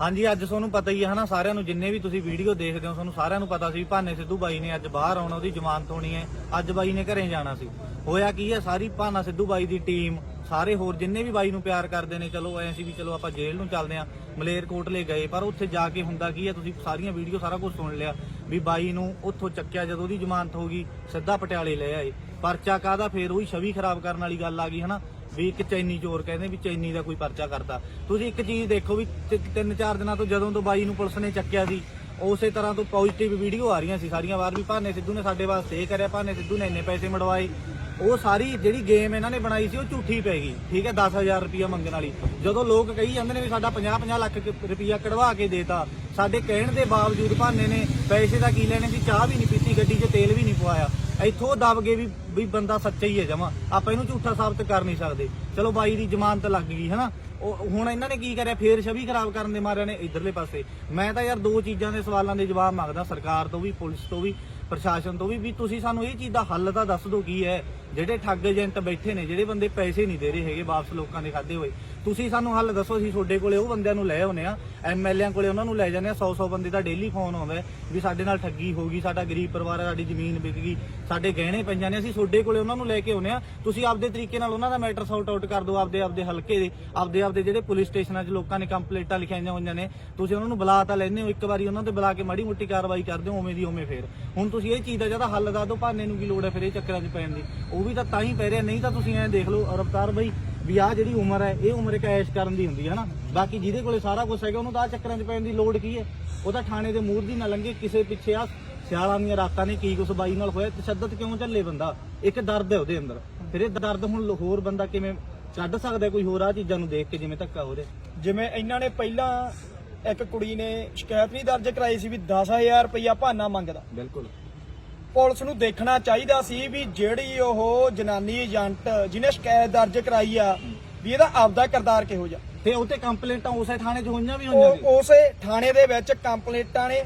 ਹਾਂਜੀ, ਅੱਜ ਤੁਹਾਨੂੰ ਪਤਾ ਹੀ ਹੈ ਹਨਾ, ਸਾਰਿਆਂ ਨੂੰ ਜਿੰਨੇ ਵੀ ਤੁਸੀਂ ਵੀਡੀਓ ਦੇਖਦੇ ਹੋ, ਤੁਹਾਨੂੰ ਸਾਰਿਆਂ ਨੂੰ ਪਤਾ ਸੀ ਵੀ ਭਾਨੇ ਸਿੱਧੂ ਬਾਈ ਨੇ ਅੱਜ ਬਾਹਰ ਆਉਣਾ, ਉਹਦੀ ਜ਼ਮਾਨਤ ਹੋਣੀ ਹੈ। ਅੱਜ ਬਾਈ ਨੇ ਘਰੇ ਜਾਣਾ ਸੀ। ਹੋਇਆ ਕੀ ਹੈ, ਸਾਰੀ ਭਾਨਾ ਸਿੱਧੂ ਬਾਈ ਦੀ ਟੀਮ ਸਾਰੇ ਹੋਰ ਜਿੰਨੇ ਵੀ ਬਾਈ ਨੂੰ ਪਿਆਰ ਕਰਦੇ ਨੇ, ਚਲੋ ਐਂ ਸੀ ਵੀ ਚਲੋ ਆਪਾਂ ਜੇਲ੍ਹ ਨੂੰ ਚੱਲਦੇ ਆਂ ਮਲੇਰਕੋਟਲੇ ਗਏ, ਪਰ ਉੱਥੇ ਜਾ ਕੇ ਹੁੰਦਾ ਕੀ ਹੈ, ਤੁਸੀਂ ਸਾਰੀਆਂ ਵੀਡੀਓ ਸਾਰਾ ਕੁਝ ਸੁਣ ਲਿਆ ਵੀ ਬਾਈ ਨੂੰ ਉੱਥੋਂ ਚੱਕਿਆ, ਜਦੋਂ ਉਹਦੀ ਜ਼ਮਾਨਤ ਹੋ ਗਈ, ਸਿੱਧਾ ਪਟਿਆਲੇ ਲੈ ਆਏ। ਪਰਚਾ ਕਾਦਾ ਫੇਰ ਉਹੀ ਛਵੀ ਖਰਾਬ ਕਰਨ ਵਾਲੀ ਗੱਲ ਆ ਗਈ, ਹਨਾ? ਵੀ ਇੱਕ ਚੈਨੀ ਚੋਰ ਕਹਿੰਦੇ ਵੀ ਚੈਨੀ ਦਾ ਕੋਈ ਪਰਚਾ ਕਰਤਾ ਤੁਸੀਂ ਇੱਕ ਚੀਜ਼ ਦੇਖੋ ਵੀ ਤਿੰਨ ਚਾਰ ਦਿਨਾਂ ਤੋਂ ਜਦੋਂ ਤੋਂ ਬਾਈ ਨੂੰ ਪੁਲਿਸ ਨੇ ਚੱਕਿਆ ਸੀ, ਉਸੇ ਤਰ੍ਹਾਂ ਤੋਂ ਪੋਜ਼ਿਟਿਵ ਵੀਡੀਓ ਆ ਰਹੀਆਂ ਸੀ ਸਾਰੀਆਂ ਵਾਰ ਵੀ। ਭਾਨੇ ਸਿੱਧੂ ਨੇ ਸਾਡੇ ਵਾਸਤੇ ਇਹ ਕਰਿਆ, ਭਾਨੇ ਸਿੱਧੂ ਨੇ ਇੰਨੇ ਪੈਸੇ ਮੜਵਾਏ। ਉਹ ਸਾਰੀ ਜਿਹੜੀ ਗੇਮ ਇਹਨਾਂ ਨੇ ਬਣਾਈ ਸੀ, ਉਹ ਝੂਠੀ ਪੈ ਗਈ। ਠੀਕ ਹੈ 10000 ਰੁਪਇਆ ਮੰਗਣ ਵਾਲੀ। ਜਦੋਂ ਲੋਕ ਕਹੀ ਜਾਂਦੇ ਨੇ ਵੀ ਸਾਡਾ 50 50 ਲੱਖ ਕ- ਰੁਪਇਆ ਕਢਵਾ ਕੇ ਦੇਤਾ, ਸਾਡੇ ਕਹਿਣ ਦੇ ਬਾਵਜੂਦ ਭਾਨੇ ਨੇ ਪੈਸੇ ਦਾ ਕੀ ਲੈਣੇ ਸੀ, ਚਾਹ ਵੀ ਨਹੀਂ ਪੀਤੀ, ਗੱਡੀ 'ਚ ਤੇਲ ਵੀ ਨਹੀਂ ਪਵਾਇਆ। ਇੱਥੋਂ ਦਬ ਗਏ ਵੀ ਵੀ ਬੰਦਾ ਸੱਚਾ ਹੀ ਹੈ ਜਮਾ। ਆਪਾਂ ਇਹਨੂੰ ਝੂਠਾ ਸਾਬਤ ਕਰ ਨਹੀਂ ਸਕਦੇ। ਚਲੋ ਬਾਈ ਦੀ ਜ਼ਮਾਨਤ ਲੱਗ ਗਈ, ਹਨਾ? ਉਹ, ਹੁਣ ਇਹਨਾਂ ਨੇ ਕੀ ਕਰਿਆ? ਫੇਰ ਛਵੀ ਖਰਾਬ ਕਰਨ ਦੇ ਮਾਰਿਆ ਨੇ ਇਧਰਲੇ ਪਾਸੇ। ਮੈਂ ਤਾਂ ਯਾਰ ਦੋ ਚੀਜ਼ਾਂ ਦੇ ਸਵਾਲਾਂ ਦੇ ਜਵਾਬ ਮੰਗਦਾ, ਸਰਕਾਰ ਤੋਂ ਵੀ, ਪੁਲਿਸ ਤੋਂ ਵੀ, ਪ੍ਰਸ਼ਾਸਨ ਤੋਂ ਵੀ ਵੀ ਤੁਸੀਂ ਸਾਨੂੰ ਇਹ ਚੀਜ਼ ਦਾ ਹੱਲ ਤਾਂ ਦੱਸ ਦਿਓ ਕੀ ਹੈ। ਜਿਹੜੇ ਠੱਗ ਏਜੰਟ ਬੈਠੇ ਨੇ, ਜਿਹੜੇ ਬੰਦੇ ਪੈਸੇ ਨਹੀਂ ਦੇ ਰਹੇ ਹੈਗੇ ਵਾਪਸ ਲੋਕਾਂ ਦੇ ਖਾਦੇ ਹੋਏ ਤੁਸੀਂ ਸਾਨੂੰ ਹੱਲ ਦੱਸੋ, ਅਸੀਂ ਤੁਹਾਡੇ ਕੋਲੇ ਉਹ ਬੰਦਿਆਂ ਨੂੰ ਲੈ ਆਉਨੇ ਆ ਐਮਐਲਏਆਂ ਕੋਲੇ ਉਹਨਾਂ ਨੂੰ ਲੈ ਜਾਂਦੇ ਆ 100 100 ਬੰਦੇ ਦਾ ਡੇਲੀ ਫੋਨ ਆਉਂਦਾ ਹੈ ਵੀ ਸਾਡੇ ਨਾਲ ਠੱਗੀ ਹੋ ਗਈ, ਸਾਡਾ ਗਰੀਬ ਪਰਿਵਾਰ ਹੈ ਸਾਡੀ ਜ਼ਮੀਨ ਵਿਕ ਗਈ, ਸਾਡੇ ਗਹਿਣੇ ਪਈਆਂ ਨੇ, ਅਸੀਂ ਤੁਹਾਡੇ ਕੋਲੇ ਉਹਨਾਂ ਨੂੰ ਲੈ ਕੇ ਆਉਨੇ ਆ ਤੁਸੀਂ ਆਪਦੇ ਤਰੀਕੇ ਨਾਲ ਉਹਨਾਂ ਦਾ ਮੈਟਰ ਸੌਟ ਆਊਟ ਕਰ ਦਿਓ, ਆਪਦੇ ਆਪਦੇ ਹਲਕੇ ਦੇ, ਆਪਦੇ ਆਪਦੇ ਜਿਹੜੇ ਪੁਲਿਸ ਸਟੇਸ਼ਨਾਂ 'ਚ ਲੋਕਾਂ ਨੇ ਕੰਪਲੇਂਟਾਂ ਲਿਖਾਈਆਂ ਹੋਈਆਂ ਨੇ, ਤੁਸੀਂ ਉਹਨਾਂ ਨੂੰ ਬੁਲਾ ਤਾਂ ਲੈਂਦੇ ਹੋ, ਇੱਕ ਵਾਰੀ ਉਹਨਾਂ ਤੇ ਬੁਲਾ ਕੇ ਮਾੜੀ ਮੁੱਟੀ ਕਾਰਵਾਈ ਕਰਦੇ ਹੋ, ਉਵੇਂ ਦੀ ਉਵੇਂ ਫੇਰ। ਹੁਣ ਤੁਸੀਂ ਇਹ ਚੀਜ਼ ਦਾ ਜਿਹਦਾ ਹੱਲ ਦੱਸ ਦਿਓ, ਭਾਨੇ ਨੂੰ ਕੀ ਲੋੜ ਹੈ ਫਿਰ ਇਹ ਚੱਕਰਾਂ 'ਚ ਪੈਣ ਦੀ। ਉਹ ਵੀ ਤਾਂ ਤਾਂ ਹੀ ਪੈ ਰਿਹਾ, ਨਹੀਂ ਤਾਂ ਤੁਸੀਂ ਐਂ ਦੇਖ ਲਓ ਰਫਤਾਰ ਬਈ ਵੀ ਆਹ ਜਿਹੜੀ ਉਮਰ ਹੈ ਇਹ ਉਮਰ ਇੱਕ ਐਸ਼ ਕਰਨ ਦੀ ਹੁੰਦੀ ਹੈ ਨਾ। ਬਾਕੀ ਜਿਹਦੇ ਕੋਲੇ ਸਾਰਾ ਕੁਝ ਹੈਗਾ ਉਹਨੂੰ ਤਾਂ ਆਹ ਚੱਕਰਾਂ 'ਚ ਪੈਣ ਦੀ ਲੋੜ ਕੀ ਹੈ? ਉਹ ਤਾਂ ਥਾਣੇ ਦੇ ਮੂਹਰ ਦੀ ਨਾ ਲੰਘੇ ਕਿਸੇ ਪਿੱਛੇ ਆ ਸਿਆਲਾਂ ਦੀਆਂ ਰਾਤਾਂ ਨੇ ਕੀ ਕੁਛ ਬਾਈ ਨਾਲ ਹੋਇਆ ਤਸ਼ੱਦਦ ਕਿਉਂ ਝੱਲੇ ਬੰਦਾ? ਇੱਕ ਦਰਦ ਹੈ ਉਹਦੇ ਅੰਦਰ। ਫਿਰ ਇਹ ਦਰਦ ਹੁਣ ਹੋਰ ਬੰਦਾ ਕਿਵੇਂ ਕੱਢ ਸਕਦਾ ਕੋਈ ਹੋਰ ਆ ਚੀਜ਼ਾਂ ਨੂੰ ਦੇਖ ਕੇ ਜਿਵੇਂ ਧੱਕਾ ਹੋ ਰਿਹਾ? ਜਿਵੇਂ ਇਹਨਾਂ ਨੇ ਪਹਿਲਾਂ ਇੱਕ ਕੁੜੀ ਨੇ ਸ਼ਿਕਾਇਤ ਵੀ ਦਰਜ ਕਰਾਈ ਸੀ ਵੀ 10000 ਰੁਪਇਆ ਭਾਨਾ ਮੰਗਦਾ। ਬਿਲਕੁਲ। ਪੁਲਿਸ ਨੂੰ ਦੇਖਣਾ ਚਾਹੀਦਾ ਸੀ ਵੀ ਜਿਹੜੀ ਉਹ ਜਨਾਨੀ ਏਜੰਟ ਜਿਹਨੇ ਸ਼ਿਕਾਇਤ ਦਰਜ ਕਰਾਈ ਆ ਵੀ ਇਹਦਾ ਆਪਦਾ ਕਿਰਦਾਰ ਕਿਹੋ ਜਿਹਾ। ਤੇ ਉਹ ਤੇ ਕੰਪਲੇਂਟਾਂ ਉਸੇ ਥਾਣੇ 'ਚ ਹੋਈਆਂ ਵੀ ਹੋਈਆਂ ਉਹ ਉਸੇ ਥਾਣੇ ਦੇ ਵਿੱਚ ਕੰਪਲੇਂਟਾਂ ਨੇ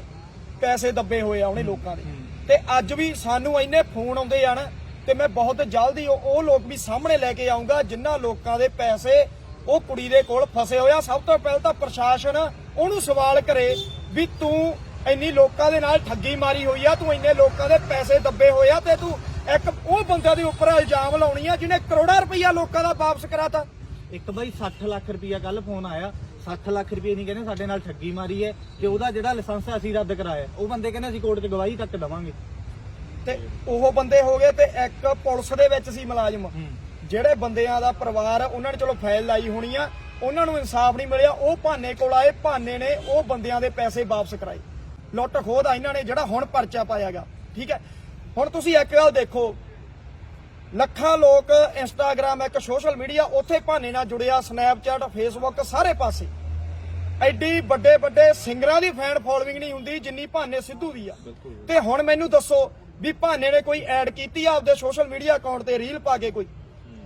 ਪੈਸੇ ਦੱਬੇ ਹੋਏ ਆ ਉਹਨੇ ਲੋਕਾਂ ਦੇ। ਤੇ ਅੱਜ ਵੀ ਸਾਨੂੰ ਇੰਨੇ ਫੋਨ ਆਉਂਦੇ ਆ ਨਾ ਤੇ ਮੈਂ ਬਹੁਤ ਜਲਦੀ ਉਹ ਲੋਕ ਵੀ ਸਾਹਮਣੇ ਲੈ ਕੇ ਆਉਂਗਾ ਜਿਨ੍ਹਾਂ ਲੋਕਾਂ ਦੇ ਪੈਸੇ ਉਹ ਕੁੜੀ ਦੇ ਕੋਲ ਫਸੇ ਹੋਏ ਆ। ਸਭ ਤੋਂ ਪਹਿਲਾਂ ਤਾਂ ਪ੍ਰਸ਼ਾਸਨ ਉਹਨੂੰ ਸਵਾਲ ਕਰੇ ਵੀ ਤੂੰ ਇੰਨੀ ਲੋਕਾਂ ਦੇ ਨਾਲ ਠੱਗੀ ਮਾਰੀ ਹੋਈ ਆ ਤੂੰ ਇੰਨੇ ਲੋਕਾਂ ਦੇ ਪੈਸੇ ਦੱਬੇ ਹੋਏ ਆ ਤੇ ਤੂੰ ਇੱਕ ਉਹ ਬੰਦੇ ਦੇ ਉੱਪਰ ਇਲਜ਼ਾਮ ਲਾਉਣੀ ਆ ਜਿਹਨੇ ਕਰੋੜਾਂ ਰੁਪਈਆ ਲੋਕਾਂ ਦਾ ਵਾਪਸ ਕਰਾਤਾ। ਇੱਕ ਬਾਈ 60 ਲੱਖ ਰੁਪਇਆ ਕੱਲ ਫੋਨ ਆਇਆ 60 ਲੱਖ ਰੁਪਏ ਨਹੀਂ ਕਹਿੰਦੇ ਸਾਡੇ ਨਾਲ ਠੱਗੀ ਮਾਰੀ ਹੈ ਤੇ ਉਹਦਾ ਜਿਹੜਾ ਲਾਇਸੈਂਸ ਅਸੀਂ ਰੱਦ ਕਰਾਇਆ ਉਹ ਬੰਦੇ ਕਹਿੰਦੇ ਅਸੀਂ ਕੋਰਟ 'ਚ ਗਵਾਹੀ ਤੱਕ ਦਵਾਂਗੇ। ਤੇ ਉਹ ਬੰਦੇ ਹੋ ਗਏ ਤੇ ਇੱਕ ਪੁਲਿਸ ਦੇ ਵਿੱਚ ਸੀ ਮੁਲਾਜ਼ਮ। ਜਿਹੜੇ ਬੰਦਿਆਂ ਦਾ ਪਰਿਵਾਰ ਉਹਨਾਂ ਨੇ ਚਲੋ ਫਾਈਲ ਲਾਈ ਹੋਣੀ ਆ ਉਹਨਾਂ ਨੂੰ ਇਨਸਾਫ ਨਹੀਂ ਮਿਲਿਆ ਉਹ ਭਾਨੇ ਕੋਲ ਆਏ ਭਾਨੇ ਨੇ ਉਹ ਬੰਦਿਆਂ ਦੇ ਪੈਸੇ ਵਾਪਸ ਕਰਾਏ। ਲੁੱਟ ਖੋਹ ਦਾ ਇਹਨਾਂ ਨੇ ਜਿਹੜਾ ਹੁਣ ਪਰਚਾ ਪਾਇਆਗਾ ਠੀਕ ਹੈ? ਹੁਣ ਤੁਸੀਂ ਇੱਕ ਗੱਲ ਦੇਖੋ ਲੱਖਾਂ ਲੋਕ ਇੰਸਟਾਗ੍ਰam ਇੱਕ ਸੋਸ਼ਲ ਮੀਡੀਆ ਉੱਥੇ ਭਾਨੇ ਨਾਲ ਜੁੜਿਆ ਸਨੈਪਚੈਟ ਫੇਸਬੁੱਕ ਸਾਰੇ ਪਾਸੇ। ਐਡੀ ਵੱਡੇ ਵੱਡੇ ਸਿੰਗਰਾਂ ਦੀ ਫੈਨ ਫੋਲੋਇੰਗ ਨਹੀਂ ਹੁੰਦੀ ਜਿੰਨੀ ਭਾਨੇ ਸਿੱਧੂ ਦੀ ਆ। ਤੇ ਹੁਣ ਮੈਨੂੰ ਦੱਸੋ ਵੀ ਭਾਨੇ ਨੇ ਕੋਈ ਐਡ ਕੀਤੀ ਆ ਆਪਦੇ ਸੋਸ਼ਲ ਮੀਡੀਆ ਅਕਾਊਂਟ ਤੇ ਰੀਲ ਪਾ ਕੇ ਕੋਈ?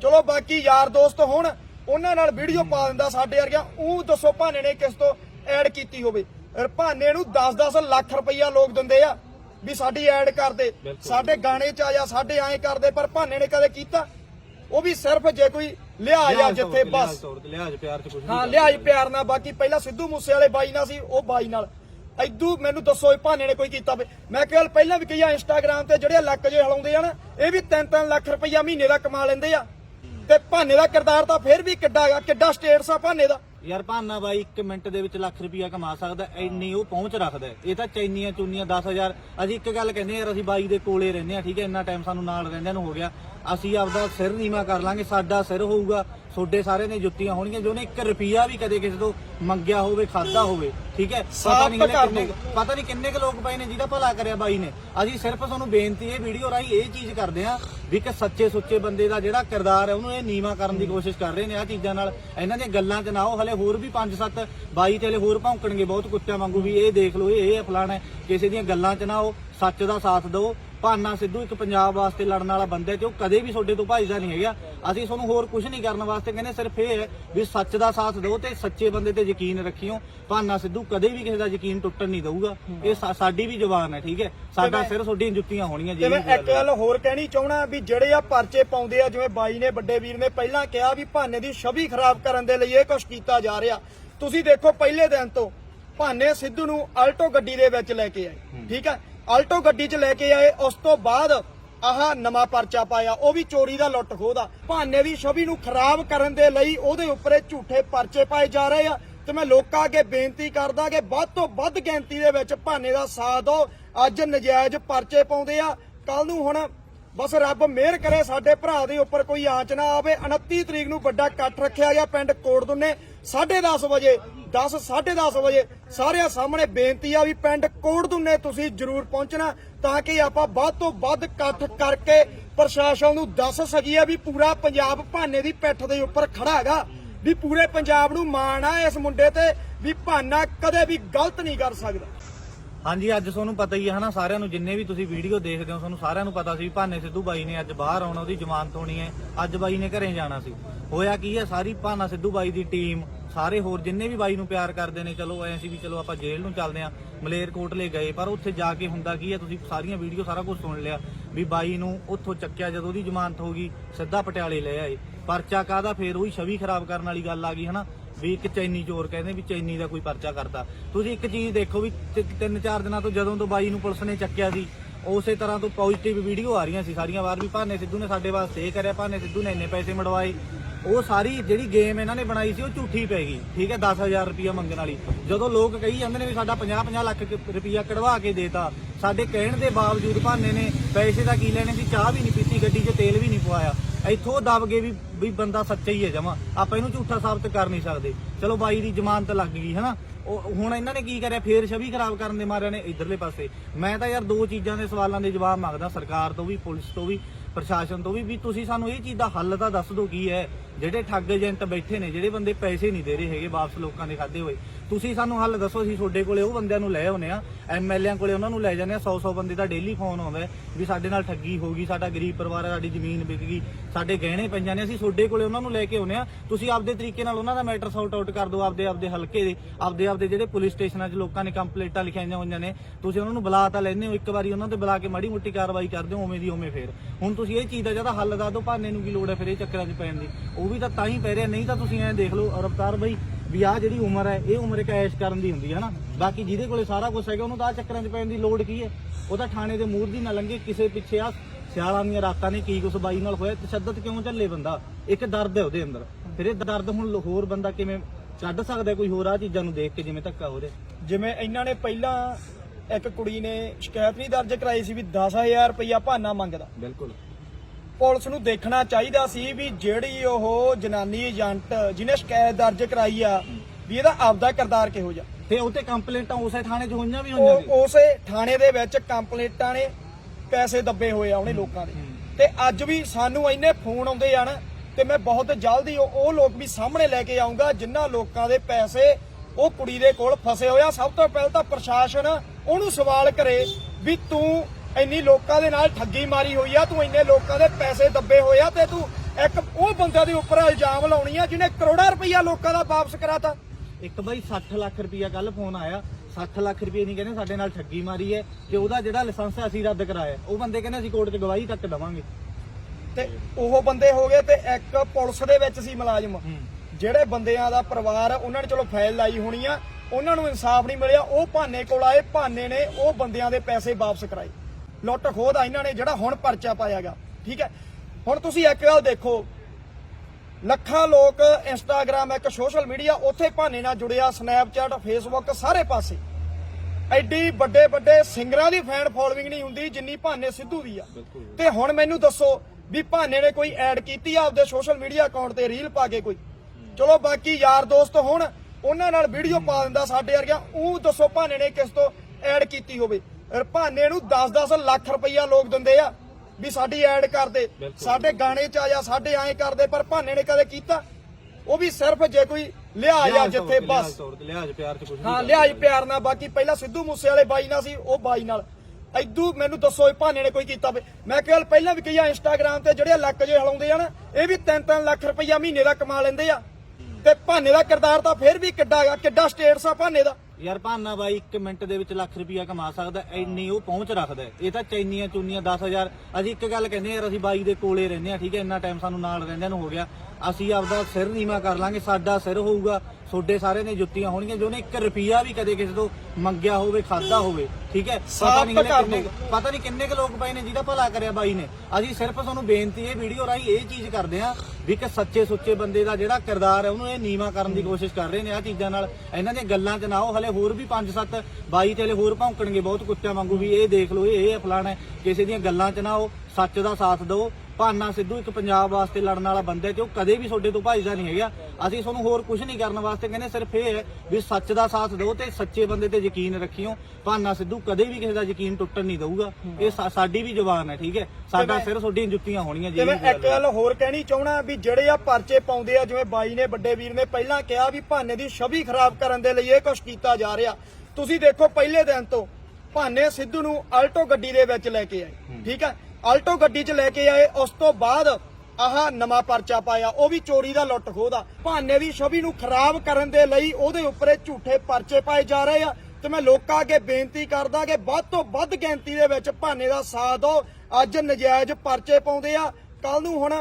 ਚਲੋ ਬਾਕੀ ਯਾਰ ਦੋਸਤ ਹੋਣ ਉਹਨਾਂ ਨਾਲ ਵੀਡੀਓ ਪਾ ਦਿੰਦਾ ਸਾਡੇ ਵਰਗਿਆ ਉਹ ਦੱਸੋ ਭਾਨੇ ਨੇ ਕਿਸ ਤੋਂ ਐਡ ਕੀਤੀ ਹੋਵੇ। ਭਾਨੇ ਨੂੰ 10-10 ਲੱਖ ਰੁਪਈਆ ਲੋਕ ਦਿੰਦੇ ਆ ਵੀ ਸਾਡੀ ਐਡ ਕਰਦੇ ਸਾਡੇ ਗਾਣੇ ਚ ਆ ਜਾ ਸਾਡੇ ਐਂ ਕਰਦੇ ਪਰ ਭਾਨੇ ਨੇ ਕਦੇ ਕੀਤਾ? ਉਹ ਵੀ ਸਿਰਫ ਜੇ ਕੋਈ ਲਿਹਾਜ਼ ਆ ਜਿੱਥੇ ਬਸ। ਲਿਹਾਜ਼ ਪਿਆਰ 'ਚ ਕੁਝ ਹਾਂ ਲਿਹਾਜ਼ ਪਿਆਰ ਨਾਲ ਬਾਕੀ ਪਹਿਲਾਂ ਸਿੱਧੂ ਮੂਸੇ ਵਾਲੇ ਬਾਈ ਨਾਲ ਸੀ ਉਹ ਬਾਈ ਨਾਲ। ਐਦੂ ਮੈਨੂੰ ਦੱਸੋ ਇਹ ਭਾਨੇ ਨੇ ਕੋਈ ਕੀਤਾ ਵੇ। ਮੈਂ ਕਿਹਾ ਪਹਿਲਾਂ ਵੀ ਕਹੀਆ ਇੰਸਟਾਗ੍ਰam ਤੇ ਜਿਹੜੇ ਲੱਕ ਜੇ ਹਲਾਉਂਦੇ ਆ ਨਾ ਇਹ ਵੀ 3-3 ਲੱਖ ਰੁਪਈਆ ਮਹੀਨੇ ਦਾ ਕਮਾ ਲੈਂਦੇ ਆ। ਤੇ ਭਾਨੇ ਦਾ ਕਿਰਦਾਰ ਤਾਂ ਫਿਰ ਵੀ ਕਿੱਡਾ ਹੈਗਾ ਕਿੱਡਾ ਸਟੇਟਸ ਆ ਭਾਨੇ ਦਾ। ਯਾਰ ਭਾਨਾ ਬਾਈ 1 ਮਿੰਟ ਦੇ ਵਿੱਚ ਲੱਖ ਰੁਪਇਆ ਕਮਾ ਸਕਦਾ, ਇੰਨੀ ਉਹ ਪਹੁੰਚ ਰੱਖਦਾ ਹੈ। ਇਹ ਤਾਂ ਚੈਨੀਆਂ ਚੁੰਨੀਆਂ 10000 ਅਸੀਂ ਇੱਕ ਗੱਲ ਕਹਿੰਦੇ ਯਾਰ, ਅਸੀਂ ਬਾਈ ਦੇ ਕੋਲੇ ਰਹਿੰਦੇ ਆ ਠੀਕ ਹੈ, ਇੰਨਾ ਟਾਈਮ ਸਾਨੂੰ ਨਾਲ ਰਹਿੰਦਿਆਂ ਨੂੰ ਹੋ ਗਿਆ ਅਸੀਂ ਆਪਦਾ ਸਿਰ ਨੀਵਾ ਕਰ ਲਾਂਗੇ ਸਾਡਾ ਸਿਰ ਹੋਊਗਾ ਤੁਹਾਡੇ ਸਾਰੇ ਨੇ ਜੁੱਤੀਆਂ ਹੋਣਗੀਆਂ ਜੋ ਨੇ 1 ਰੁਪਿਆ ਵੀ ਕਦੇ ਕਿਸੇ ਤੋਂ ਮੰਗਿਆ ਹੋਵੇ ਖਾਦਾ ਹੋਵੇ ਠੀਕ ਹੈ? ਪਤਾ ਨਹੀਂ ਕਿੰਨੇ ਪਤਾ ਨਹੀਂ ਕਿੰਨੇ ਕੁ ਲੋਕ ਪਏ ਨੇ ਜਿਹਦਾ ਭਲਾ ਕਰਿਆ ਬਾਈ ਨੇ। ਅਸੀਂ ਸਿਰਫ ਤੁਹਾਨੂੰ ਬੇਨਤੀ ਇਹ ਵੀਡੀਓ ਰਾਹੀਂ ਇਹ ਚੀਜ਼ ਕਰਦੇ ਆ ਵੀ ਕਿ ਸੱਚੇ ਸੁੱਚੇ ਬੰਦੇ ਦਾ ਜਿਹੜਾ ਕਿਰਦਾਰ ਹੈ ਉਹਨੂੰ ਇਹ ਨੀਵਾ ਕਰਨ ਦੀ ਕੋਸ਼ਿਸ਼ ਕਰ ਰਹੇ ਨੇ ਆ ਚੀਜ਼ਾਂ ਨਾਲ। ਇਹਨਾਂ ਦੀਆਂ ਗੱਲਾਂ 'ਚ ਨਾ ਆਓ ਹਲੇ ਹੋਰ ਵੀ 5-7 ਬਾਈ ਤੇ ਹਲੇ ਹੋਰ ਭੌਂਕਣਗੇ ਬਹੁਤ ਕੁੱਤਿਆਂ ਵਾਂਗੂ ਵੀ ਇਹ ਦੇਖ ਲਓ ਇਹ ਇਹ ਫਲਾਣਾ। ਕਿਸੇ ਦੀਆਂ ਗੱਲਾਂ 'ਚ ਨਾ ਆਓ ਸੱਚ ਦਾ ਸਾਥ ਦਿਓ ਭਾਨਾ ਸਿੱਧੂ ਇੱਕ ਪੰਜਾਬ ਵਾਸਤੇ ਲੜਨ ਵਾਲਾ ਬੰਦਾ ਤੇ ਉਹ ਕਦੇ ਵੀ ਤੁਹਾਡੇ ਤੋਂ ਭਾਈਦਾ ਨਹੀਂ ਹੈਗਾ। ਅਸੀਂ ਤੁਹਾਨੂੰ ਹੋਰ ਕੁਝ ਨਹੀਂ ਕਰਨ ਵਾਸਤੇ ਕਹਿੰਦੇ ਸਿਰਫ ਇਹ ਹੈ ਵੀ ਸੱਚ ਦਾ ਸਾਥ ਦਿਓ ਤੇ ਸੱਚੇ ਬੰਦੇ ਤੇ ਯਕੀਨ ਰੱਖਿਓ। ਭਾਨਾ ਸਿੱਧੂ ਕਦੇ ਵੀ ਕਿਸੇ ਦਾ ਯਕੀਨ ਟੁੱਟਣ ਨਹੀਂ ਦਊਗਾ। ਇਹ ਸਾਡੀ ਵੀ ਜ਼ੁਬਾਨ ਹੈ ਠੀਕ ਹੈ? ਸਾਡਾ ਸਿਰ ਤੁਹਾਡੀਆਂ ਜੁੱਤੀਆਂ ਹੋਣੀਆਂ ਤੇ ਮੈਂ ਇੱਕ ਗੱਲ ਹੋਰ ਕਹਿਣੀ ਚਾਹਣਾ ਵੀ ਜਿਹੜੇ ਆ ਪਰਚੇ ਪਾਉਂਦੇ ਆ ਜਿਵੇਂ ਬਾਈ ਨੇ ਵੱਡੇ ਵੀਰ ਨੇ ਪਹਿਲਾਂ ਕਿਹਾ ਵੀ ਭਾਨੇ ਦੀ ਛਵੀ ਖਰਾਬ ਕਰਨ ਦੇ ਲਈ ਇਹ ਕੁਝ ਕੀਤਾ ਜਾ ਰਿਹਾ। ਤੁਸੀਂ ਦੇਖੋ ਪਹਿਲੇ ਦਿਨ ਤੋਂ ਭਾਨੇ ਸਿੱਧੂ ਨੂੰ ਆਲਟੋ ਗੱਡੀ ਦੇ ਵਿੱਚ ਲੈ ਕੇ ਆਏ। ਠੀਕ ਹੈ? ਆਲਟੋ ਗੱਡੀ 'ਚ ਲੈ ਕੇ ਆਏ, ਉਸ ਤੋਂ ਬਾਅਦ ਆਹ ਨਵਾਂ ਪਰਚਾ ਪਾਇਆ। ਉਹ ਵੀ ਚੋਰੀ ਦਾ ਲੁੱਟ ਖੋਹਦਾ ਭਾਨੇ ਦੀ ਛਵੀ ਨੂੰ ਖਰਾਬ ਕਰਨ ਦੇ ਲਈ ਉਹਦੇ ਉੱਪਰ ਝੂਠੇ ਪਰਚੇ ਪਾਏ ਜਾ ਰਹੇ ਆ। ਤੇ ਮੈਂ ਲੋਕਾਂ ਅੱਗੇ ਬੇਨਤੀ ਕਰਦਾ ਕਿ ਵੱਧ ਤੋਂ ਵੱਧ ਗਿਣਤੀ ਦੇ ਵਿੱਚ ਭਾਨੇ ਦਾ ਸਾਥ ਦਿਓ। ਅੱਜ ਨਜਾਇਜ਼ ਪਰਚੇ ਪਾਉਂਦੇ ਆ। ਕੱਲ ਨੂੰ ਹੁਣ ਬਸ ਰੱਬ ਮਿਹਰ ਕਰੇ ਸਾਡੇ ਭਰਾ ਦੇ ਉੱਪਰ ਕੋਈ ਆਂਚ ਨਾ ਆਵੇ। 29 ਤਰੀਕ ਨੂੰ ਵੱਡਾ ਇਕੱਠ ਰੱਖਿਆ ਗਿਆ ਪਿੰਡ ਕੋਟ ਕੋਟਦੁੰਨੇ 10:30 ਵਜੇ 10 10:30 ਵਜੇ ਸਾਰਿਆਂ ਸਾਹਮਣੇ ਬੇਨਤੀ ਆ ਵੀ ਪਿੰਡ ਕੋਟ ਕੋਟਦੁੰਨੇ ਤੁਸੀਂ ਜ਼ਰੂਰ ਪਹੁੰਚਣਾ ਤਾਂ ਕਿ ਆਪਾਂ ਵੱਧ ਤੋਂ ਵੱਧ ਇਕੱਠ ਕਰਕੇ ਪ੍ਰਸ਼ਾਸਨ ਨੂੰ ਦੱਸ ਸਕੀਏ ਵੀ ਪੂਰਾ ਪੰਜਾਬ ਭਾਨੇ ਦੀ ਪਿੱਠ ਦੇ ਉੱਪਰ ਖੜਾ ਹੈਗਾ। ਵੀ ਪੂਰੇ ਪੰਜਾਬ ਨੂੰ ਮਾਣ ਆ ਇਸ ਮੁੰਡੇ ਤੇ ਵੀ ਭਾਨਾ ਕਦੇ ਵੀ ਗਲਤ ਨਹੀਂ ਕਰ ਸਕਦਾ। ਹਾਂਜੀ, ਅੱਜ ਤੁਹਾਨੂੰ ਪਤਾ ਹੀ ਹੈ ਹਨਾ, ਸਾਰਿਆਂ ਨੂੰ ਜਿੰਨੇ ਵੀ ਤੁਸੀਂ ਵੀਡੀਓ ਦੇਖਦੇ ਹੋ, ਤੁਹਾਨੂੰ ਸਾਰਿਆਂ ਨੂੰ ਪਤਾ ਸੀ ਭਾਨੇ ਸਿੱਧੂ ਬਾਈ ਨੇ ਅੱਜ ਬਾਹਰ ਆਉਣਾ, ਉਹਦੀ ਜ਼ਮਾਨਤ ਹੋਣੀ ਹੈ। ਅੱਜ ਬਾਈ ਨੇ ਘਰੇ ਜਾਣਾ ਸੀ। ਹੋਇਆ ਕੀ ਹੈ, ਸਾਰੀ ਭਾਨਾ ਸਿੱਧੂ ਬਾਈ ਦੀ ਟੀਮ ਸਾਰੇ ਹੋਰ ਜਿੰਨੇ ਵੀ ਬਾਈ ਨੂੰ ਪਿਆਰ ਕਰਦੇ ਨੇ, ਚਲੋ ਐਂ ਸੀ ਵੀ ਚਲੋ ਆਪਾਂ ਜੇਲ੍ਹ ਨੂੰ ਚੱਲਦੇ ਆਂ ਮਲੇਰਕੋਟਲੇ ਗਏ, ਪਰ ਉੱਥੇ ਜਾ ਕੇ ਹੁੰਦਾ ਕੀ ਹੈ, ਤੁਸੀਂ ਸਾਰੀਆਂ ਵੀਡੀਓ ਸਾਰਾ ਕੁਝ ਸੁਣ ਲਿਆ, ਵੀ ਬਾਈ ਨੂੰ ਉੱਥੋਂ ਚੱਕਿਆ, ਜਦੋਂ ਉਹਦੀ ਜ਼ਮਾਨਤ ਹੋ ਗਈ, ਸਿੱਧਾ ਪਟਿਆਲੇ ਲੈ ਆਏ। ਪਰਚਾ ਕਾਦਾ ਫੇਰ ਉਹੀ ਛਵੀ ਖਰਾਬ ਕਰਨ ਵਾਲੀ ਗੱਲ ਆ ਗਈ, ਹਨਾ? ਵੀ ਇੱਕ ਚੈਨੀ ਚੋਰ ਕਹਿੰਦੇ ਵੀ ਚੈਨੀ ਦਾ ਕੋਈ ਪਰਚਾ ਕਰਤਾ। ਤੁਸੀਂ ਇੱਕ ਚੀਜ਼ ਦੇਖੋ ਵੀ ਤ- ਤਿੰਨ ਚਾਰ ਦਿਨਾਂ ਤੋਂ ਜਦੋਂ ਤੋਂ ਬਾਈ ਨੂੰ ਪੁਲਿਸ ਨੇ ਚੱਕਿਆ ਸੀ, ਉਸੇ ਤਰ੍ਹਾਂ ਤੋਂ ਪੋਜ਼ਿਟਿਵ ਵੀਡੀਓ ਆ ਰਹੀਆਂ ਸੀ ਸਾਰੀਆਂ ਵਾਰ ਵੀ। ਭਾਨੇ ਸਿੱਧੂ ਨੇ ਸਾਡੇ ਵਾਸਤੇ ਇਹ ਕਰਿਆ, ਭਾਨੇ ਸਿੱਧੂ ਨੇ ਇੰਨੇ ਪੈਸੇ ਮੜਵਾਏ। ਉਹ ਸਾਰੀ ਜਿਹੜੀ ਗੇਮ ਇਹਨਾਂ ਨੇ ਬਣਾਈ ਸੀ, ਉਹ ਝੂਠੀ ਪੈ ਗਈ। ਠੀਕ ਹੈ 10000 ਰੁਪਇਆ ਮੰਗਣ ਵਾਲੀ। ਜਦੋਂ ਲੋਕ ਕਹੀ ਜਾਂਦੇ ਨੇ ਵੀ ਸਾਡਾ 50 50 ਲੱਖ ਰੁਪਇਆ ਕਢਵਾ ਕੇ ਦੇਤਾ, ਸਾਡੇ ਕਹਿਣ ਦੇ ਬਾਵਜੂਦ ਭਾਨੇ ਨੇ ਪੈਸੇ ਦਾ ਕੀ ਲੈਣੇ ਸੀ? ਚਾਹ ਵੀ ਨਹੀਂ ਪੀਤੀ, ਗੱਡੀ 'ਚ ਤੇਲ ਵੀ ਨਹੀਂ ਪਵਾਇਆ। ਇੱਥੋਂ ਦਬ ਗਏ ਵੀ ਵੀ ਬੰਦਾ ਸੱਚਾ ਹੀ ਹੈ ਜਮਾ। ਆਪਾਂ ਇਹਨੂੰ ਝੂਠਾ ਸਾਬਤ ਕਰ ਨਹੀਂ ਸਕਦੇ। ਚਲੋ ਬਾਈ ਦੀ ਜ਼ਮਾਨਤ ਲੱਗ ਗਈ, ਹਨਾ? ਉਹ ਹੁਣ ਇਹਨਾਂ ਨੇ ਕੀ ਕਰਿਆ? ਫੇਰ ਛਵੀ ਖਰਾਬ ਕਰਨ ਦੇ ਮਾਰਿਆ ਨੇ ਇਧਰਲੇ ਪਾਸੇ। ਮੈਂ ਤਾਂ ਯਾਰ ਦੋ ਚੀਜ਼ਾਂ ਦੇ ਸਵਾਲਾਂ ਦੇ ਜਵਾਬ ਮੰਗਦਾ, ਸਰਕਾਰ ਤੋਂ ਵੀ, ਪੁਲਿਸ ਤੋਂ ਵੀ। ਪ੍ਰਸ਼ਾਸਨ ਤੋਂ ਵੀ ਵੀ ਤੁਸੀਂ ਸਾਨੂੰ ਇਹ ਚੀਜ਼ ਦਾ ਹੱਲ ਤਾਂ ਦੱਸ ਦਿਓ ਕੀ ਹੈ। ਜਿਹੜੇ ਠੱਗ ਏਜੰਟ ਬੈਠੇ ਨੇ, ਜਿਹੜੇ ਬੰਦੇ ਪੈਸੇ ਨਹੀਂ ਦੇ ਰਹੇ ਹੈਗੇ ਵਾਪਸ ਲੋਕਾਂ ਦੇ ਖਾਦੇ ਹੋਏ, ਤੁਸੀਂ ਸਾਨੂੰ ਹੱਲ ਦੱਸੋ, ਅਸੀਂ ਤੁਹਾਡੇ ਕੋਲੇ ਉਹ ਬੰਦਿਆਂ ਨੂੰ ਲੈ ਆਉਨੇ ਆ ਐਮਐਲਏਆਂ ਕੋਲੇ ਉਹਨਾਂ ਨੂੰ ਲੈ ਜਾਂਦੇ ਆ 100 100 ਬੰਦੇ ਦਾ ਡੇਲੀ ਫੋਨ ਆਉਂਦਾ ਵੀ ਸਾਡੇ ਨਾਲ ਠੱਗੀ ਹੋ ਗਈ, ਸਾਡਾ ਗਰੀਬ ਪਰਿਵਾਰ ਹੈ ਸਾਡੀ ਜ਼ਮੀਨ ਵਿਕ ਗਈ, ਸਾਡੇ ਗਹਿਣੇ ਪੈ ਜਾਂਦੇ ਅਸੀਂ ਤੁਹਾਡੇ ਕੋਲੇ ਉਹਨਾਂ ਨੂੰ ਲੈ ਕੇ ਆਉਨੇ ਆ ਤੁਸੀਂ ਆਪਦੇ ਤਰੀਕੇ ਨਾਲ ਉਹਨਾਂ ਦਾ ਮੈਟਰ ਸੌਟ ਆਊਟ ਕਰ ਦਿਓ, ਆਪਦੇ ਆਪਦੇ ਹਲਕੇ ਦੇ, ਆਪਦੇ ਆਪਦੇ ਜਿਹੜੇ ਪੁਲਿਸ ਸਟੇਸ਼ਨਾਂ 'ਚ ਲੋਕਾਂ ਨੇ ਕੰਪਲੇਂਟਾਂ ਲਿਖਾਈਆਂ ਹੋਈਆਂ ਨੇ, ਤੁਸੀਂ ਉਹਨਾਂ ਨੂੰ ਬੁਲਾ ਤਾਂ ਲੈਂਦੇ ਹੋ, ਇੱਕ ਵਾਰੀ ਉਹਨਾਂ ਤੇ ਬੁਲਾ ਕੇ ਮਾੜੀ ਮੋਟੀ ਕਾਰਵਾਈ ਕਰਦੇ ਹੋ, ਉਵੇਂ ਦੀ ਉਵੇਂ ਫੇਰ। ਹੁਣ ਤੁਸੀਂ ਇਹ ਚੀਜ਼ ਦਾ ਜ਼ਿਆਦਾ ਹੱਲ ਦੱਸ ਦਿਓ ਭਾਨੇ ਨੂੰ ਕੀ ਲੋੜ ਹੈ ਫਿਰ ਇਹ ਚੱਕਰਾਂ 'ਚ ਪੈਣ ਦੀ। ਉਹ ਵੀ ਤਾਂ ਤਾਂ ਹੀ ਪੈ ਰਿਹਾ ਨਹੀਂ ਤਾਂ ਤੁਸੀਂ ਐਂ ਦੇਖ ਲਓ ਰਫਤਾਰ ਬਈ ਵੀ ਆਹ ਜਿਹੜੀ ਉਮਰ ਹੈ ਇਹ ਉਮਰ ਇੱਕ ਐਸ਼ ਕਰਨ ਦੀ ਹੁੰਦੀ ਹੈ ਨਾ। ਬਾਕੀ ਜਿਹਦੇ ਕੋਲੇ ਸਾਰਾ ਕੁਝ ਹੈਗਾ ਉਹਨੂੰ ਤਾਂ ਆਹ ਚੱਕਰਾਂ 'ਚ ਪੈਣ ਦੀ ਲੋੜ ਕੀ ਹੈ? ਉਹ ਤਾਂ ਥਾਣੇ ਦੇ ਮੂਹਰ ਦੀ ਨਾ ਲੰਘੇ ਕਿਸੇ ਪਿੱਛੇ ਆ ਸਿਆਲਾਂ ਦੀਆਂ ਰਾਤਾਂ ਨੇ ਕੀ ਕੁਛ ਬਾਈ ਨਾਲ ਹੋਇਆ ਤਸ਼ੱਦਦ ਕਿਉਂ ਝੱਲੇ ਬੰਦਾ? ਇੱਕ ਦਰਦ ਹੈ ਉਹਦੇ ਅੰਦਰ। ਫਿਰ ਇਹ ਦਰਦ ਹੁਣ ਹੋਰ ਬੰਦਾ ਕਿਵੇਂ ਕੱਢ ਸਕਦਾ ਕੋਈ ਹੋਰ ਆ ਚੀਜ਼ਾਂ ਨੂੰ ਦੇਖ ਕੇ ਜਿਵੇਂ ਧੱਕਾ ਹੋ ਰਿਹਾ। ਜਿਵੇਂ ਇਹਨਾਂ ਨੇ ਪਹਿਲਾਂ ਇੱਕ ਕੁੜੀ ਨੇ ਸ਼ਿਕਾਇਤ ਨਹੀਂ ਦਰਜ ਕਰਾਈ ਸੀ ਵੀ 10000 ਰੁਪਇਆ ਭਾਨਾ ਮੰਗਦਾ। ਬਿਲਕੁਲ। ਪੁਲਿਸ ਨੂੰ ਦੇਖਣਾ ਚਾਹੀਦਾ ਸੀ ਵੀ ਜਿਹੜੀ ਉਹ ਜਨਾਨੀ ਏਜੰਟ ਜਿਹਨੇ ਸ਼ਿਕਾਇਤ ਦਰਜ ਕਰਾਈ ਆ ਵੀ ਇਹਦਾ ਆਪਦਾ ਕਿਰਦਾਰ ਕਿਹੋ ਜਿਹਾ। ਤੇ ਉੱਤੇ ਕੰਪਲੇਂਟਾਂ ਉਸੇ ਥਾਣੇ 'ਚ ਹੋਈਆਂ ਵੀ ਹੋਈਆਂ ਉਹ ਉਸੇ ਥਾਣੇ ਦੇ ਵਿੱਚ ਕੰਪਲੇਂਟਾਂ ਨੇ ਪੈਸੇ ਦੱਬੇ ਹੋਏ ਆ ਉਹਨੇ ਲੋਕਾਂ ਦੇ। ਤੇ ਅੱਜ ਵੀ ਸਾਨੂੰ ਇੰਨੇ ਫੋਨ ਆਉਂਦੇ ਆ ਨਾ ਤੇ ਮੈਂ ਬਹੁਤ ਜਲਦੀ ਉਹ ਉਹ ਲੋਕ ਵੀ ਸਾਹਮਣੇ ਲੈ ਕੇ ਆਉਂਗਾ ਜਿਨ੍ਹਾਂ ਲੋਕਾਂ ਦੇ ਪੈਸੇ ਉਹ ਕੁੜੀ ਦੇ ਕੋਲ ਫਸੇ ਹੋਇਆ ਸਭ ਤੋਂ ਪਹਿਲਾਂ ਤਾਂ ਪ੍ਰਸ਼ਾਸਨ ਉਹਨੂੰ ਸਵਾਲ ਕਰੇ ਵੀ ਤੂੰ ਇੰਨੀ ਲੋਕਾਂ ਦੇ ਨਾਲ ਠੱਗੀ ਮਾਰੀ ਹੋਈ ਆ ਤੂੰ ਇੰਨੇ ਲੋਕਾਂ ਦੇ ਪੈਸੇ ਦੱਬੇ ਹੋਏ ਆ ਤੇ ਤੂੰ ਇੱਕ ਉਹ ਬੰਦੇ ਦੇ ਉੱਪਰ ਇਲਜ਼ਾਮ ਲਾਉਣੀ ਆ ਜਿਹਨੇ ਕਰੋੜਾਂ ਰੁਪਈਆ ਲੋਕਾਂ ਦਾ ਵਾਪਸ ਕਰਾਤਾ। ਇੱਕ ਬਾਈ 60 ਲੱਖ ਰੁਪਇਆ ਕੱਲ ਫੋਨ ਆਇਆ 60 ਲੱਖ ਰੁਪਏ ਨਹੀਂ ਕਹਿੰਦੇ ਸਾਡੇ ਨਾਲ ਠੱਗੀ ਮਾਰੀ ਹੈ ਤੇ ਉਹਦਾ ਜਿਹੜਾ ਲਾਇਸੈਂਸ ਹੈ ਅਸੀਂ ਰੱਦ ਕਰਾਇਆ ਉਹ ਬੰਦੇ ਕਹਿੰਦੇ ਅਸੀਂ ਕੋਰਟ 'ਚ ਗਵਾਹੀ ਤੱਕ ਦਵਾਂਗੇ। ਤੇ ਉਹ ਬੰਦੇ ਹੋ ਗਏ ਤੇ ਇੱਕ ਪੁਲਿਸ ਦੇ ਵਿੱਚ ਸੀ ਮੁਲਾਜ਼ਮ। ਜਿਹੜੇ ਬੰਦਿਆਂ ਦਾ ਪਰਿਵਾਰ ਉਹਨਾਂ ਨੇ ਚਲੋ ਫਾਈਲ ਲਾਈ ਹੋਣੀ ਆ ਉਹਨਾਂ ਨੂੰ ਇਨਸਾਫ ਨਹੀਂ ਮਿਲਿਆ ਉਹ ਭਾਨੇ ਕੋਲ ਆਏ ਭਾਨੇ ਨੇ ਉਹ ਬੰਦਿਆਂ ਦੇ ਪੈਸੇ ਵਾਪਸ ਕਰਾਏ। ਲੁੱਟ ਖੋਹ ਦਾ ਇਹਨਾਂ ਨੇ ਜਿਹੜਾ ਹੁਣ ਪਰਚਾ ਪਾਇਆਗਾ ਠੀਕ ਹੈ? ਹੁਣ ਤੁਸੀਂ ਇੱਕ ਗੱਲ ਦੇਖੋ। ਲੱਖਾਂ ਲੋਕ ਇੰਸਟਾਗ੍ਰam ਇੱਕ ਸੋਸ਼ਲ ਮੀਡੀਆ ਉੱਥੇ ਭਾਨੇ ਨਾਲ ਜੁੜਿਆ ਸਨੈਪਚੈਟ ਫੇਸਬੁੱਕ ਸਾਰੇ ਪਾਸੇ। ਐਡੀ ਵੱਡੇ ਵੱਡੇ ਸਿੰਗਰਾਂ ਦੀ ਫੈਨ ਫੋਲੋਇੰਗ ਨਹੀਂ ਹੁੰਦੀ ਜਿੰਨੀ ਭਾਨੇ ਸਿੱਧੂ ਦੀ ਆ। ਤੇ ਹੁਣ ਮੈਨੂੰ ਦੱਸੋ ਵੀ ਭਾਨੇ ਨੇ ਕੋਈ ਐਡ ਕੀਤੀ ਆ ਆਪਦੇ ਸੋਸ਼ਲ ਮੀਡੀਆ ਅਕਾਊਂਟ ਤੇ ਰੀਲ ਪਾ ਕੇ ਕੋਈ? ਚਲੋ ਬਾਕੀ ਯਾਰ ਦੋਸਤ ਹੁਣ ਉਹਨਾਂ ਨਾਲ ਵੀਡੀਓ ਪਾ ਦਿੰਦਾ ਸਾਡੇ ਵਰਗਿਆਂ ਉਹ ਦੱਸੋ ਭਾਨੇ ਨੇ ਕਿਸ ਤੋਂ ਐਡ ਕੀਤੀ ਹੋਵੇ। ਭਾਨੇ ਨੂੰ 10-10 ਲੱਖ ਰੁਪਈਆ ਲੋਕ ਦਿੰਦੇ ਆ ਵੀ ਸਾਡੀ ਐਡ ਕਰਦੇ ਸਾਡੇ ਗਾਣੇ ਚ ਆ ਜਾ ਸਾਡੇ ਐਂ ਕਰਦੇ ਪਰ ਭਾਨੇ ਨੇ ਕਦੇ ਕੀਤਾ? ਉਹ ਵੀ ਸਿਰਫ ਜੇ ਕੋਈ ਲਿਹਾਜ਼ ਆ ਜਿੱਥੇ ਬਸ। ਲਿਹਾਜ਼ ਪਿਆਰ 'ਚ ਕੁਝ ਹਾਂ ਲਿਹਾਜ਼ ਪਿਆਰ ਨਾਲ ਬਾਕੀ ਪਹਿਲਾਂ ਸਿੱਧੂ ਮੂਸੇ ਵਾਲੇ ਬਾਈ ਨਾਲ ਸੀ ਉਹ ਬਾਈ ਨਾਲ। ਐਦੂ ਮੈਨੂੰ ਦੱਸੋ ਇਹ ਭਾਨੇ ਨੇ ਕੋਈ ਕੀਤਾ ਮੈਂ ਕਿਹਾ ਪਹਿਲਾਂ ਵੀ ਕਹੀਆ ਇੰਸਟਾਗ੍ਰam ਤੇ ਜਿਹੜੇ ਲੱਕ ਜੇ ਹਲਾਉਂਦੇ ਆ ਨਾ ਇਹ ਵੀ 3-3 ਲੱਖ ਰੁਪਈਆ ਮਹੀਨੇ ਦਾ ਕਮਾ ਲੈਂਦੇ ਆ। ਤੇ ਭਾਨੇ ਦਾ ਕਿਰਦਾਰ ਤਾਂ ਫਿਰ ਵੀ ਕਿੱਡਾ ਹੈਗਾ ਕਿੱਡਾ ਸਟੇਟਸ ਆ ਭਾਨੇ ਦਾ। ਯਾਰ ਭਾਨਾ ਬਾਈ 1 ਮਿੰਟ ਦੇ ਵਿੱਚ ਲੱਖ ਰੁਪਇਆ ਕਮਾ ਸਕਦਾ, ਇੰਨੀ ਉਹ ਪਹੁੰਚ ਰੱਖਦਾ ਹੈ। ਇਹ ਤਾਂ ਚੈਨੀਆਂ ਚੁੰਨੀਆਂ 10000 ਅਸੀਂ ਇੱਕ ਗੱਲ ਕਹਿੰਦੇ ਯਾਰ, ਅਸੀਂ ਬਾਈ ਦੇ ਕੋਲੇ ਰਹਿੰਦੇ ਆ ਠੀਕ ਹੈ, ਇੰਨਾ ਟਾਈਮ ਸਾਨੂੰ ਨਾਲ ਰਹਿੰਦਿਆਂ ਨੂੰ ਹੋ ਗਿਆ ਅਸੀਂ ਆਪਦਾ ਸਿਰ ਨੀਵਾ ਕਰ ਲਾਂਗੇ ਸਾਡਾ ਸਿਰ ਹੋਊਗਾ ਤੁਹਾਡੇ ਸਾਰੇ ਨੇ ਜੁੱਤੀਆਂ ਹੋਣਗੀਆਂ ਜੋ ਨੇ 1 ਰੁਪਿਆ ਵੀ ਕਦੇ ਕਿਸੇ ਤੋਂ ਮੰਗਿਆ ਹੋਵੇ ਖਾਦਾ ਹੋਵੇ ਠੀਕ ਹੈ? ਸਾਫ਼ ਨਹੀਂ ਕਿੰਨੇ। ਪਤਾ ਨਹੀਂ ਕਿੰਨੇ ਕੁ ਲੋਕ ਪਏ ਨੇ ਜਿਹਦਾ ਭਲਾ ਕਰਿਆ ਬਾਈ ਨੇ। ਅਸੀਂ ਸਿਰਫ ਤੁਹਾਨੂੰ ਬੇਨਤੀ ਇਹ ਵੀਡੀਓ ਰਾਹੀਂ ਇਹ ਚੀਜ਼ ਕਰਦੇ ਆ ਵੀ ਕਿ ਸੱਚੇ ਸੁੱਚੇ ਬੰਦੇ ਦਾ ਜਿਹੜਾ ਕਿਰਦਾਰ ਹੈ ਉਹਨੂੰ ਇਹ ਨੀਵਾ ਕਰਨ ਦੀ ਕੋਸ਼ਿਸ਼ ਕਰ ਰਹੇ ਨੇ ਆ ਚੀਜ਼ਾਂ ਨਾਲ। ਇਹਨਾਂ ਦੀਆਂ ਗੱਲਾਂ 'ਚ ਨਾ ਆਓ ਹਲੇ ਹੋਰ ਵੀ 5-7 ਬਾਈ ਤੇ ਹਲੇ ਹੋਰ ਭੌਂਕਣਗੇ ਬਹੁਤ ਕੁੱਤਿਆਂ ਵਾਂਗੂ ਵੀ ਇਹ ਦੇਖ ਲਓ ਇਹ ਇਹ ਫਲਾਣਾ ਹੈ। ਕਿਸੇ ਦੀਆਂ ਗੱਲਾਂ 'ਚ ਨਾ ਆਓ ਸੱਚ ਦਾ ਸਾਥ ਦਿਓ। ਭਾਨਾ ਸਿੱਧੂ ਇੱਕ ਪੰਜਾਬ ਵਾਸਤੇ ਲੜਨ ਵਾਲਾ ਬੰਦਾ ਤੇ ਉਹ ਕਦੇ ਵੀ ਤੁਹਾਡੇ ਤੋਂ ਭਾਈਦਾ ਨਹੀਂ ਹੈਗਾ। ਅਸੀਂ ਤੁਹਾਨੂੰ ਹੋਰ ਕੁਝ ਨਹੀਂ ਕਰਨ ਵਾਸਤੇ ਕਹਿੰਦੇ ਸਿਰਫ ਇਹ ਹੈ ਵੀ ਸੱਚ ਦਾ ਸਾਥ ਦਿਓ ਤੇ ਸੱਚੇ ਬੰਦੇ ਤੇ ਯਕੀਨ ਰੱਖਿਓ। ਭਾਨਾ ਸਿੱਧੂ ਕਦੇ ਵੀ ਕਿਸੇ ਦਾ ਯਕੀਨ ਟੁੱਟਣ ਨਹੀਂ ਦਊਗਾ। ਇਹ ਸਾਡੀ ਵੀ ਜ਼ੁਬਾਨ ਹੈ ਠੀਕ ਹੈ? ਸਾਡਾ ਸਿਰ ਤੁਹਾਡੀਆਂ ਜੁੱਤੀਆਂ ਹੋਣੀਆਂ ਜੀ ਤੇ ਮੈਂ ਇੱਕ ਗੱਲ ਹੋਰ ਕਹਿਣੀ ਚਾਹਣਾ ਵੀ ਜਿਹੜੇ ਆ ਪਰਚੇ ਪਾਉਂਦੇ ਆ ਜਿਵੇਂ ਬਾਈ ਨੇ ਵੱਡੇ ਵੀਰ ਨੇ ਪਹਿਲਾਂ ਕਿਹਾ ਵੀ ਭਾਨੇ ਦੀ ਛਵੀ ਖਰਾਬ ਕਰਨ ਦੇ ਲਈ ਇਹ ਕੁਝ ਕੀਤਾ ਜਾ ਰਿਹਾ। ਤੁਸੀਂ ਦੇਖੋ ਪਹਿਲੇ ਦਿਨ ਤੋਂ ਭਾਨੇ ਸਿੱਧੂ ਨੂੰ ਆਲਟੋ ਗੱਡੀ ਦੇ ਵਿੱਚ ਲੈ ਕੇ ਆਏ ਠੀਕ ਹੈ? ਆਲਟੋ ਗੱਡੀ 'ਚ ਲੈ ਕੇ ਆਏ, ਉਸ ਤੋਂ ਬਾਅਦ ਆਹ ਨਵਾਂ ਪਰਚਾ ਪਾਇਆ, ਉਹ ਵੀ ਚੋਰੀ ਦਾ ਲੁੱਟ ਖੋਹ ਦਾ। ਭਾਨੇ ਦੀ ਛਵੀ ਨੂੰ ਖਰਾਬ ਕਰਨ ਦੇ ਲਈ ਉਹਦੇ ਉੱਪਰ ਇਹ ਝੂਠੇ ਪਰਚੇ ਪਾਏ ਜਾ ਰਹੇ ਆ। ਤੇ ਮੈਂ ਲੋਕਾਂ ਅੱਗੇ ਬੇਨਤੀ ਕਰਦਾ ਕਿ ਵੱਧ ਤੋਂ ਵੱਧ ਗਿਣਤੀ ਦੇ ਵਿੱਚ ਭਾਨੇ ਦਾ ਸਾਥ ਦਿਓ। ਅੱਜ ਨਜਾਇਜ਼ ਪਰਚੇ ਪਾਉਂਦੇ ਆ। ਕੱਲ ਨੂੰ ਹੁਣ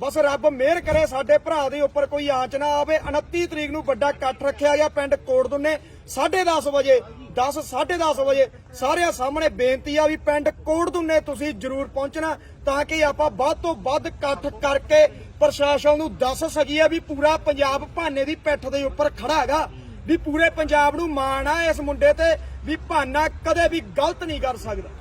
ਬਸ ਰੱਬ ਮਿਹਰ ਕਰੇ ਸਾਡੇ ਭਰਾ ਦੇ ਉੱਪਰ ਕੋਈ ਆਂਚ ਨਾ ਆਵੇ। 29 ਤਰੀਕ ਨੂੰ ਵੱਡਾ ਇਕੱਠ ਰੱਖਿਆ ਗਿਆ ਪਿੰਡ ਕੋਟਦੁੰਨੇ। 10:30 ਵਜੇ 10 10:30 ਵਜੇ ਸਾਰਿਆਂ ਸਾਹਮਣੇ ਬੇਨਤੀ ਆ ਵੀ ਪਿੰਡ ਕੋਟਦੁੰਨੇ ਤੁਸੀਂ ਜ਼ਰੂਰ ਪਹੁੰਚਣਾ ਤਾਂ ਕਿ ਆਪਾਂ ਵੱਧ ਤੋਂ ਵੱਧ ਇਕੱਠ ਕਰਕੇ ਪ੍ਰਸ਼ਾਸਨ ਨੂੰ ਦੱਸ ਸਕੀਏ ਵੀ ਪੂਰਾ ਪੰਜਾਬ ਭਾਨੇ ਦੀ ਪਿੱਠ ਦੇ ਉੱਪਰ ਖੜਾ ਹੈਗਾ। ਵੀ ਪੂਰੇ ਪੰਜਾਬ ਨੂੰ ਮਾਣ ਆ ਇਸ ਮੁੰਡੇ ਤੇ ਵੀ ਭਾਨਾ ਕਦੇ ਵੀ ਗਲਤ ਨਹੀਂ ਕਰ ਸਕਦਾ।